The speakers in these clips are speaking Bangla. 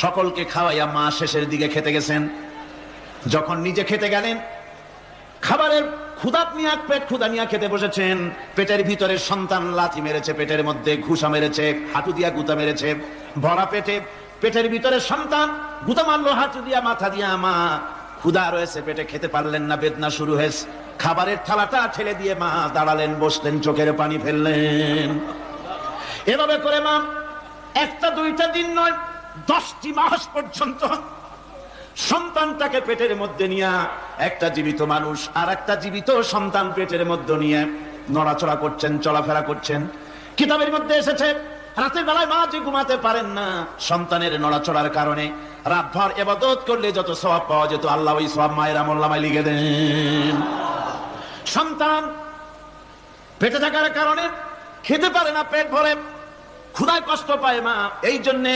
সকলকে খাওয়াইয়া মা শেষের দিকে খেতে গেছেন। যখন নিজে খেতে গেলেন, খাবারের ক্ষুদাত নিয়ে, পেট ক্ষুদা নিয়ে খেতে বসেছেন। পেটের ভিতরে সন্তান লাথি মেরেছে, পেটের মধ্যে ঘুষা মেরেছে, হাঁটু দিয়া গুতা মেরেছে, ভরা পেটে। পেটের ভিতরে সন্তান গুতা মারলো, হাঁটু দিয়া, মাথা দিয়া, মা ক্ষুদা রয়েছে, পেটে খেতে পারলেন না, বেদনা শুরু হয়েছে। খাবারের থালাটা ঠেলে দিয়ে মা দাঁড়ালেন, বসলেন, চোখের পানি ফেললেন। এভাবে করে মা, একটা দুইটা দিন নয় দশটি মাস পর্যন্ত সন্তানটাকে পেটের মধ্যে নিয়ে, একটা জীবিত মানুষ আর একটা জীবিত সন্তান পেটের মধ্যে নিয়ে নড়াচড়া করছেন, চলাফেরা করছেন। কিতাবের মধ্যে এসেছে, রাতের বেলায় মা যে ঘুমাতে পারেন না, সন্তানের নড়াচড়ার কারণে রাতভর এবাদত করলে যত সবাব পাওয়া যেত, আল্লাহ ওই সব মায়ের আমল্লামায় লিখে দেন। সন্তান পেটে থাকার কারণে খেতে পারে না, পেট ভরে। ক্ষুদায় কষ্ট পায় মা। এই জন্য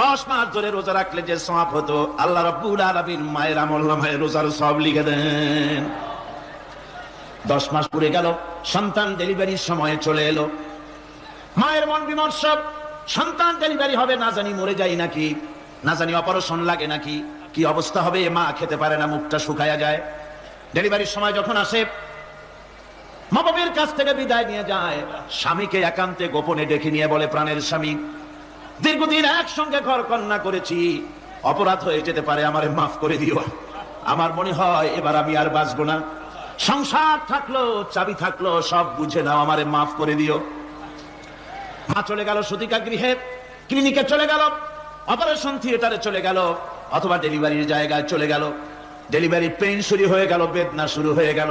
দশ মাস ধরে রোজা রাখলে যে সমাপ হতো, আল্লাহ রব্বুল আলমীর মায়ের আমল নামায় রোজার সব লিখে দেন। দশ মাস পুরে গেল, সন্তান ডেলিভারির সময় চলে এলো। মায়ের মন বিমর্ষ, সন্তান ডেলিভারি হবে, না জানি মরে যাই নাকি, না জানি অপারেশন লাগে নাকি, কি অবস্থা হবে, মা খেতে পারে না, মুখটা শুকায়া যায়। ডেলিভারির সময় যখন আসে মা বাবের কাছ থেকে বিদায় নিয়ে যায়। স্বামীকে একান্তে গোপনে ডেকে নিয়ে বলে, প্রাণের স্বামী, দীর্ঘদিন একসঙ্গে ঘর কন্যা করেছি। অপরাধ হয়ে যেতে পারে, আমারে মাফ করে দিও। আমার মনে হয় এবার আমি আর বাঁচবো না। সংসার থাকল, চাবি থাকল, সব বুঝে নাও, আমারে মাফ করে দিও। মা চলে গেল সুতিকা গৃহে, ক্লিনিকে চলে গেল, অপারেশন থিয়েটারে চলে গেল, অথবা ডেলিভারির জায়গায় চলে গেল। ডেলিভারি পেইন শুরু হয়ে গেল, বেদনা শুরু হয়ে গেল।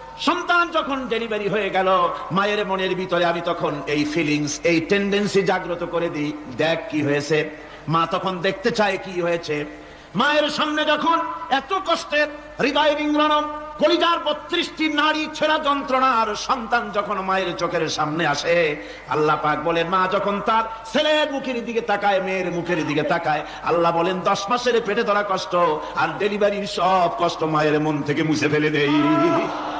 সন্তান যখন ডেলিভারি হয়ে গেল, মায়ের মনের ভিতরে আমি তখন এই ফিলিংস এই টেন্ডেন্সি জাগ্রত করে দিই, দেখ কি হয়েছে। মা তখন দেখতে চায় কি হয়েছে। মায়ের সামনে যখন এত কষ্টের হৃদয় কলিজার বত্রিশটি নারী ছেঁড়া যন্ত্রণার সন্তান যখন মায়ের চোখের সামনে আসে, আল্লাহ পাক বলেন, মা যখন তার ছেলের মুখের দিকে তাকায়, মেয়ের মুখের দিকে তাকায়, আল্লাহ বলেন, দশ মাসের পেটে ধরা কষ্ট, আর ডেলিভারির সব কষ্ট মায়ের মন থেকে মুছে ফেলে রাব্বুল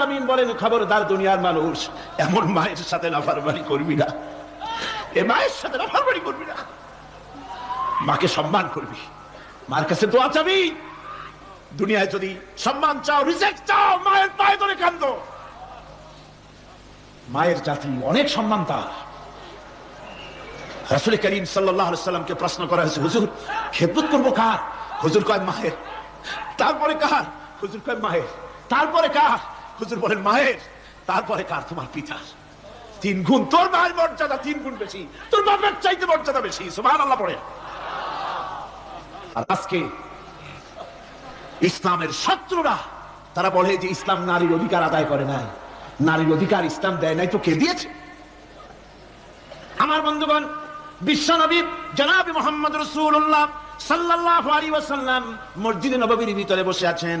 আলামিন বলেন, খবরদার দুনিয়ার মানুষ, এমন মায়ের সাথে নাফরমানি করবি না। এ মায়ের সাথে নাফরমানি করবি না। মাকে সম্মান করবি। মার কাছে দোয়া চাবি। দুনিয়ায় যদি সম্মান চাও রিজেক্ট চাও, মায়ের পায়ে ধরে কান্দ মায়ের জাতি অনেক সম্মান তার। রাসুল করিম সাল্লামকে প্রশ্ন করা হয়েছে, হুজুর, খেদমত করব কার? হুজুর কয়, মায়ের। তারপরে কার? হুজুর কয়, মায়ের। তারপরে কার? হুজুর বলেন, মায়ের, তারপরে কার তোমার তিন গুণ, তোর মায়ের মর্যাদা তিন গুণ বেশি, তোর বাপের চাইতে মর্যাদা বেশি সুবহান আল্লাহ পড়ে। আর আজকে ইসলামের শত্রুরা, তারা বলে যে ইসলাম নারীর অধিকার আদায় করে নাই। নারীর অধিকার ইসলাম দেয় নাই, তো কে দিয়েছে? আমার বন্ধুগণ, বিশ্বনবী জনাবি মোহাম্মদ রসুল্লাহ সাল্লাল্লাহু আলাইহি ওয়াসাল্লাম মসজিদে নববীর ভিতরে বসে আছেন।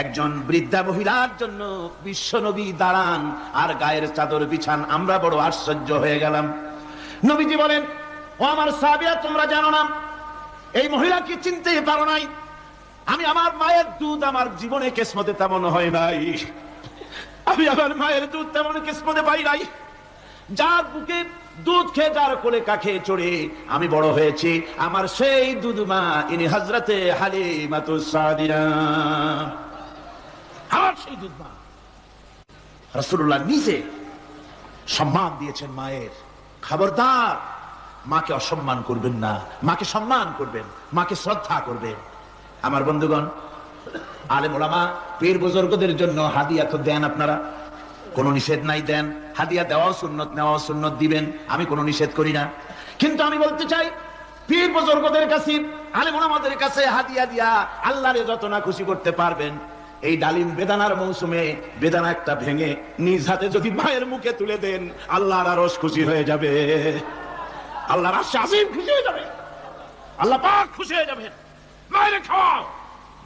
একজন বৃদ্ধা মহিলার জন্য বিশ্ব নবী দাঁড়ান, আর গায়ের চাদর বিছান। আমরা বড় আশ্চর্য হয়ে গেলাম। নবীজি বলেন, ও আমার সাহাবীরা, তোমরা জানো না, এই মহিলাকে চিনতে পারো নাই? আমি আমার মায়ের দুধ আমার জীবনে কেসমতে তেমন হয় নাই। আমি আমার মায়ের দুধ তেমন কিসমতে পাই নাই। যার বুকে দুধ খেয়ে, যার কোলে কাখে চড়ে আমি বড় হয়েছি। আমার সেই দুধ মা, ইনি হজরতে হালিমাতু আমার সেই দুধ মা রসুল্লাহ নিজে সম্মান দিয়েছেন মায়ের। খবরদার, মাকে অসম্মান করবেন না, মাকে সম্মান করবেন, মাকে শ্রদ্ধা করবেন। আমার বন্ধুগণ আলে ওলামা, পীর বুজুর্গদের জন্য হাদিয়া তো দেন আপনারা। কোনো নিষেধ নাই দেন। হাদিয়া দেওয়াও সুন্নত, নেওয়াও সুন্নত দিবেন। আমি কোনো নিষেধ করি না। কিন্তু আমি বলতে চাই, পীর বুজুর্গদের কাছে আলে ওলামাদের কাছে হাদিয়া দিয়া আল্লাহরে যত না খুশি করতে পারবেন এই ডালিম বেদানার মৌসুমে বেদানা একটা ভেঙে নিজ হাতে যদি মায়ের মুখে তুলে দেন, আল্লাহর আরস খুশি হয়ে যাবে। আল্লাহর আশা আসিম খুশি হয়ে যাবে। আল্লাহ পাক খুশি হয়ে যাবেন। মায়ের খাওয়াও।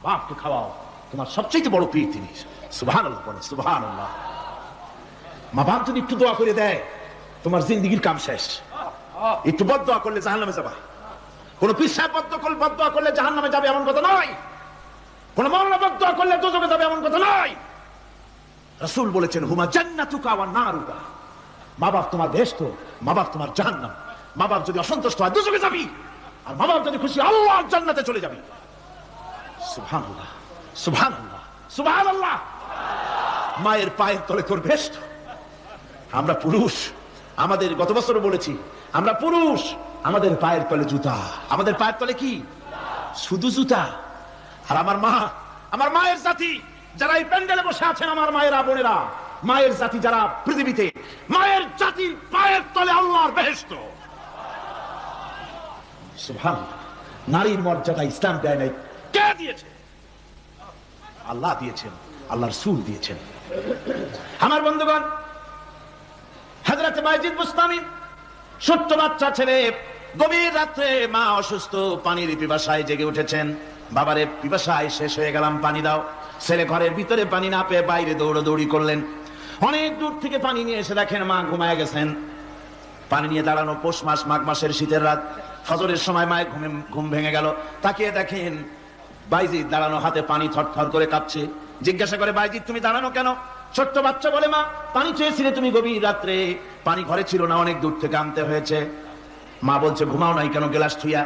বাপকে খাওয়াও। তোমার সবচেয়ে বড় পীর তিনি সুবহান আল্লাহ বলে সুবহান আল্লাহ মা বাপ যদি একটু দোয়া করে দেয়, তোমার জিন্দগির কাম শেষ। একটু বদ দোয়া করলে জাহান নামে যাবা। কোন পিসাব বদ্ধ করলে বদ দোয়া করলে জাহান নামে যাবে এমন কথা নয়। রসুল বলেছেন, হুমা বাপ তোমার অসন্তুষ্ট হয় যাবি। জান্নাতে চলে মায়ের পায়ের তলে তোর বেষ্ট আমরা পুরুষ। আমাদের গত বছর বলেছি, আমরা পুরুষ। আমাদের পায়ের তলে জুতা। আমাদের পায়ের তলে কি? শুধু জুতা। আর আমার মা, আমার মায়ের জাতি, যারা এই প্যান্ডেলে বসে আছেন আমার মায়েরা, বোনেরা, মায়ের জাতি যারা পৃথিবীতে, মায়ের জাতির পায়ের তলে আল্লাহর বেহেস্ত নারীর মর্যাদা ইসলাম দেয় নাই। কে দিয়েছে? আল্লাহ দিয়েছেন, আল্লাহর সুর দিয়েছেন। আমার বন্ধুগণ হাজরাতে বাইজিদ বুস্তামি ছোট্ট বাচ্চা ছেলে, গভীর রাত্রে মা অসুস্থ, পানির পিপাসায় জেগে উঠেছেন। বাবারে, পিপাসায় শেষ হয়ে গেলাম, পানি দাও। ছেলে ঘরের ভিতরে পানি না পেয়ে বাইরে দৌড়াদৌড়ি করলেন। অনেক দূর থেকে পানি নিয়ে এসে দেখেন মা ঘুমায় গেছেন। পানি নিয়ে দাঁড়ানো পৌষ মাস, মাঘ মাসের শীতের রাত। ফজরের সময় মায়ের ঘুমে, ঘুম ভেঙে গেল। তাকিয়ে দেখেন বাইজিৎ দাঁড়ানো হাতে পানি থরথর করে কাঁপছে। জিজ্ঞাসা করে, বাইজিৎ, তুমি দাঁড়ানো কেন? ছোট্ট বাচ্চা, বলে মা, পানি চেয়েছিলে তুমি গভীর রাত্রে। পানি ঘরে ছিল না, অনেক দূর থেকে আনতে হয়েছে। মা বলছে, ঘুমাও নাই কেন, গেলাস থুইয়া।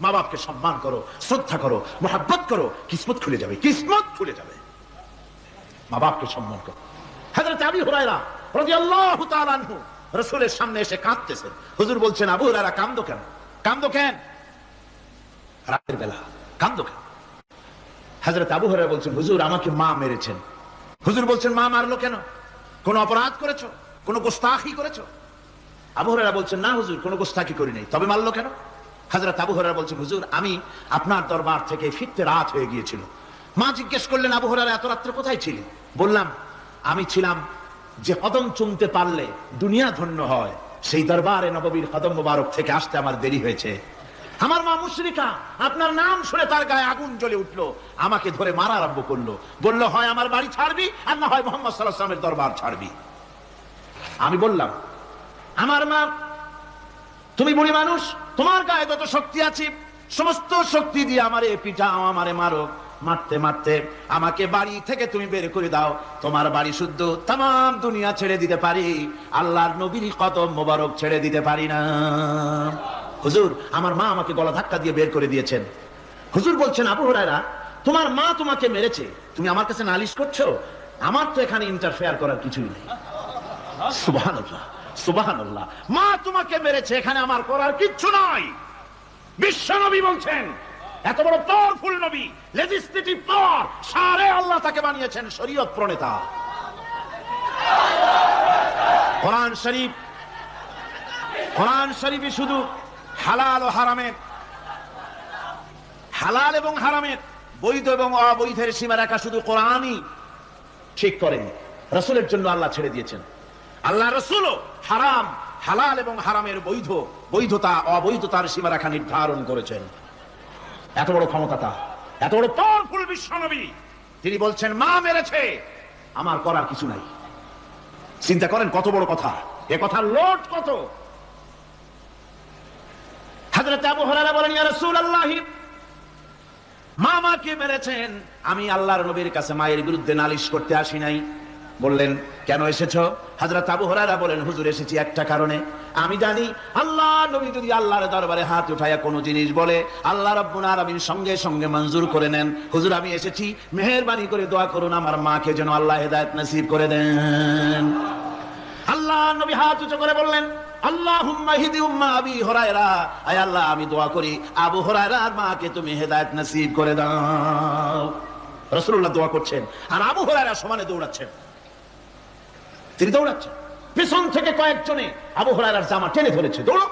মা বাপ বাপকে সম্মান করো, শ্রদ্ধা করো, মোহাব্বত করো, কিসমত খুলে যাবে, কিসমত খুলে যাবে। মা বাপকে সম্মান করো। হাজরত আবি হুরায়রা রাদিয়াল্লাহু তাআলা আনহু রাসূলের সামনে এসে কাঁদতেছেন হুজুর বলছেন, আবু হুরায়রা কেন? কেন? রাতের বেলা, কান্দো কেন? হাজরত আবু হুরায়রা বলছেন, হুজুর, আমাকে মা মেরেছেন। হুজুর বলছেন, মা মারলো কেন? কোন অপরাধ করেছ? কোন গোস্তাখি করেছ? আবু হুরায়রা বলছেন, না হুজুর, কোন গোস্তাখি করি নাই তবে মারলো কেন? হাজরত আবু হুরায়রা বলছেন, হুজুর, আমি আপনার দরবার থেকে ফিরতে রাত হয়ে গিয়েছিল। মা জিজ্ঞেস করলেন, আবু হুরায়রা, এত রাত্রে কোথায় ছিলি? বললাম, আমি ছিলাম যে কদম চুমতে পারলে দুনিয়া ধন্য হয়। সেই দরবারে নববীর কদম মোবারক থেকে আসতে আমার দেরি হয়েছে। আমার মা মুশরিকা, আপনার নাম শুনে তার গায়ে আগুন জ্বলে উঠল, আমাকে ধরে মারা আরম্ভ করল। বলল, হয় আমার বাড়ি ছাড়বি, আর না হয় মোহাম্মদ সাল্লাহ সাল্লামের দরবার ছাড়বি। আমি বললাম, আমার মা, তুমি বুড়ি মানুষ তোমার গায়ে যত শক্তি আছে, সমস্ত শক্তি দিয়ে আমারে পিটাও আমারে মারো। মারতে মারতে আমাকে বাড়ি থেকে তুমি বের করে দাও। তোমার বাড়ি শুদ্ধ তাম দুনিয়া ছেড়ে দিতে পারি। আল্লাহর নবীর কদম মোবারক ছেড়ে দিতে পারি না। হুজুর, আমার মা আমাকে গলা ধাক্কা দিয়ে বের করে দিয়েছেন। হুজুর বলছেন, আবু হরাইরা তোমার মা তোমাকে মেরেছে। তুমি আমার কাছে নালিশ করছ? আমার তো এখানে ইন্টারফেয়ার করার কিছুই নেই। সুবহানাল্লাহ। মা তোমাকে মেরেছে, এখানে আমার করার কিচ্ছু নাই। বিশ্বনবী বলছেন, এত বড় নবী পাওয়ার সারে আল্লাহ তাকে বানিয়েছেন শরীয়ত প্রণেতা। কোরআন শরীফ, কোরআন শরীফে শুধু হালাল ও হারামের। হালাল এবং হারামের, বৈধ এবং অবৈধের সীমা শুধু কোরআনই ঠিক করেন। রসুলের জন্য আল্লাহ ছেড়ে দিয়েছেন। আল্লাহ রসুলও হারাম, হালাল এবং হারামের বৈধ, বৈধতা, অবৈধতার সীমারেখা নির্ধারণ করেছেন। এত বড় ক্ষমতা তার এত বড় পাওয়ারফুল বিশ্বনবী তিনি বলছেন, মা মেরেছে, আমার করার কিছু নাই। চিন্তা করেন কত বড় কথা, এ কথা লোট কত। হাজরত আবু হরারা বলেন, ইয়া রাসূলুল্লাহ মা মাকে মেরেছেন? আমি আল্লাহর নবীর কাছে মায়ের বিরুদ্ধে নালিশ করতে আসি নাই। বললেন, কেন এসেছ? হাজরত আবু হরারা বলেন হুজুর, এসেছি একটা কারণে। আমি জানি, আল্লাহ নবী যদি আল্লাহর দরবারে হাত উঠাইয়া কোনো জিনিস বলে, আল্লাহ রব্বুল আলামিন সঙ্গে সঙ্গে মঞ্জুর করে নেন। হুজুর, আমি এসেছি, মেহেরবানি করে দোয়া করুন আমার মাকে যেন আল্লাহ হেদায়েত নসিব করে দেন। আল্লাহ নবী হাত উঁচু করে বললেন আল্লাহ, আমি দোয়া করি, আবু হুরায়রার মাকে তুমি হেদায়েত নসিব করে দাও। রাসূলুল্লাহ দোয়া করছেন, আর আবু হুরায়রা সমানে দৌড়াচ্ছেন। তিনি দৌড়াচ্ছেন। পেছন থেকে কয়েকজনে আবু হুরায়রার জামা টেনে ধরেছে। দৌড়ো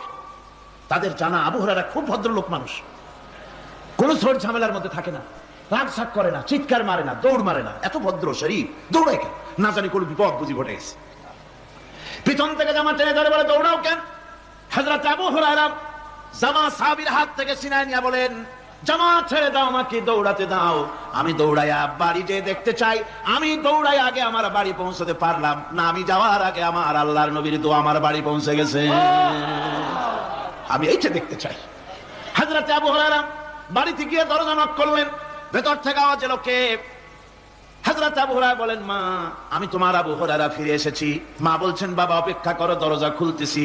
তাদের জানা আবু খুব ভদ্রলোক মানুষ। কোন ঝড় ঝামেলার মধ্যে থাকে না। রাগ সাক করে না, চিৎকার মারে না, দৌড় মারে না। এত ভদ্র শরীর দৌড়ায় কেন? না জানি কোন বিপদ বুঝি ঘটে গেছে। পিছন থেকে জামা টেনে ধরে বলে, দৌড়াও কেন? হাজরত আবু হুরায়রা জামা সাহাবীর হাত থেকে ছিনায় নিয়ে বলেন জামা ছেড়ে দাও আমাকে, দৌড়াতে দাও। আমি দৌড়াইয়া বাড়িতে দেখতে চাই। আমি দৌড়াই আগে আমার বাড়ি পৌঁছতে পারলাম না, আমি যাওয়ার আগে আমার আল্লাহর নবীর তো আমার বাড়ি পৌঁছে গেছে। আমি এইটা দেখতে চাই। হাজরত আবু হুরায়রা বাড়িতে গিয়ে দরজা নক করলেন। ভেতর থেকে আওয়াজ এলো, কে? হাজরত আবু বলেন, মা, আমি তোমার আবু হুরায়রা ফিরে এসেছি। মা বলছেন, বাবা, অপেক্ষা করো, দরজা খুলতেছি।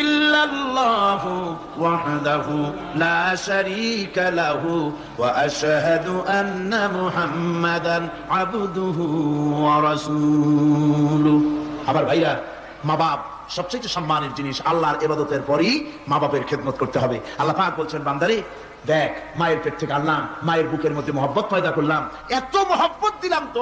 ইল্লাল্লাহু ওয়াহদাহু লা শারীকা লাহু ওয়া আশহাদু আন্না মুহাম্মাদান আবদুহু ওয়া রাসূলুহু। আবার ভাইরা মা বাপ সবচেয়ে সম্মানের জিনিস আল্লাহর এবাদতের পরই মা বাপের খেদমত করতে হবে। আল্লাহ পাক বলছেন, বান্দারে, দেখ, মায়ের পেট থেকে আনলাম, মায়ের বুকের মধ্যে মহব্বত পয়দা করলাম, এত মহব্বত দিলাম তো